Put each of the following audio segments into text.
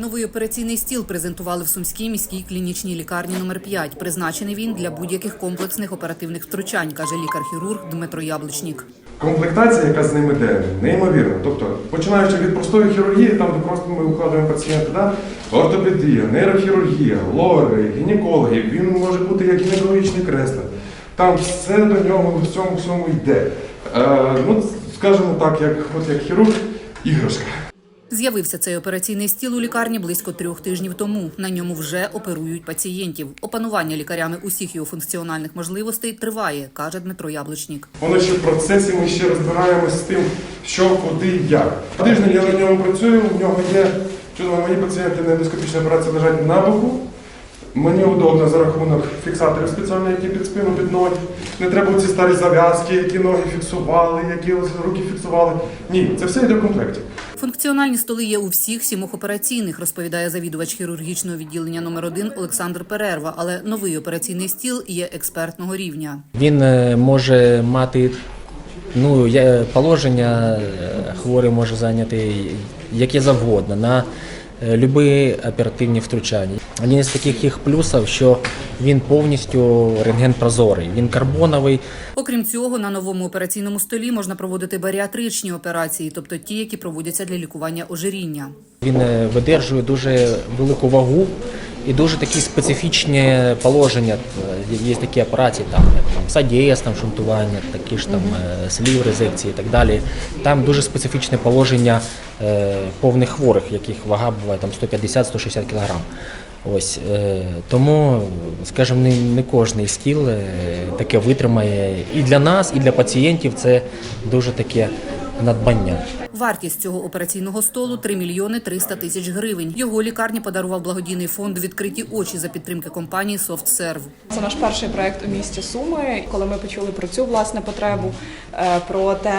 Новий операційний стіл презентували в Сумській міській клінічній лікарні номер 5 Призначений він для будь-яких комплексних оперативних втручань, каже лікар-хірург Дмитро Яблучнік. Комплектація, яка з ними йде, неймовірна. Тобто, починаючи від простої хірургії, там де просто ми укладуємо пацієнта, да? ортопедія, нейрохірургія, лори, гінекологи, він може бути як гінекологічний кресло. Там все до нього в цьому всьому йде. Е, ну, скажімо так, як, от як хірург, іграшка. З'явився цей операційний стіл у лікарні близько трьох тижнів тому. На ньому вже оперують пацієнтів. Опанування лікарями усіх його функціональних можливостей триває, каже Дмитро Яблучнік. Воно ще в процесі, ми ще розбираємося з тим, що, куди, як. Тиждень я на ньому працюю, у нього є чудово, мої пацієнти на ендоскопічній операції лежать на боку. Мені удобно за рахунок фіксаторів спеціальних, які під спину під ноги. Не треба ці старі зав'язки, які ноги фіксували, які руки фіксували. Ні, це все йде в комплекті. Функціональні столи є у всіх сімох операційних, розповідає завідувач хірургічного відділення номер 1 Олександр Перерва. Але новий операційний стіл є експертного рівня. Він е, може мати ну, я- положення, е, хворий може зайняти яке завгодно на е, любі оперативні втручання. Один із таких їх плюсів, що він повністю рентген-прозорий, він карбоновий, Окрім цього, на новому операційному столі можна проводити баріатричні операції, тобто ті, які проводяться для лікування ожиріння. Він е, видержує дуже велику вагу і дуже такі специфічні положення. Е, Є такі операції, там, як там садієс, там шунтування, такі ж там е, слів, резекції і так далі. Там дуже специфічне положення е, повних хворих, яких вага буває там 150-160 кг. Ось е, тому, скажімо, не, не кожний стіл таке витримає і для нас, і для пацієнтів це дуже таке надбання. Вартість цього операційного столу 3 мільйони 300 тисяч гривень. Його лікарні подарував благодійний фонд відкриті очі за підтримки компанії SoftServe. Це наш перший проект у місті Суми. Коли ми почули про цю власне потребу, е, про те,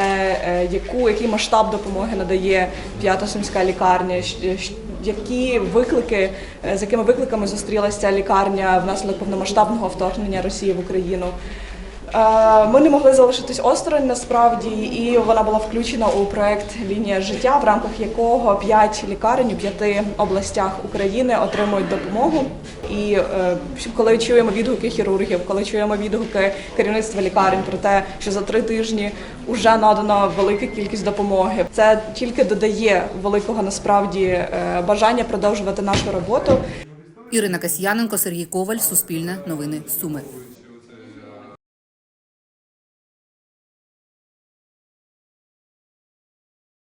е, яку який масштаб допомоги надає п'ята сумська лікарня, які виклики, е, з якими викликами зустрілася ця лікарня внаслідок повномасштабного вторгнення Росії в Україну. Е, Ми не могли залишитись осторонь насправді, і вона була включена у проект Лінія життя, в рамках якого п'ять лікарень у п'яти областях України отримують допомогу. І е, коли чуємо відгуки хірургів, коли чуємо відгуки керівництва лікарень про те, що за три тижні вже надано велика кількість допомоги, це тільки додає великого насправді е, бажання продовжувати нашу роботу. Ірина Касьяненко, Сергій Коваль, Суспільне новини Суми.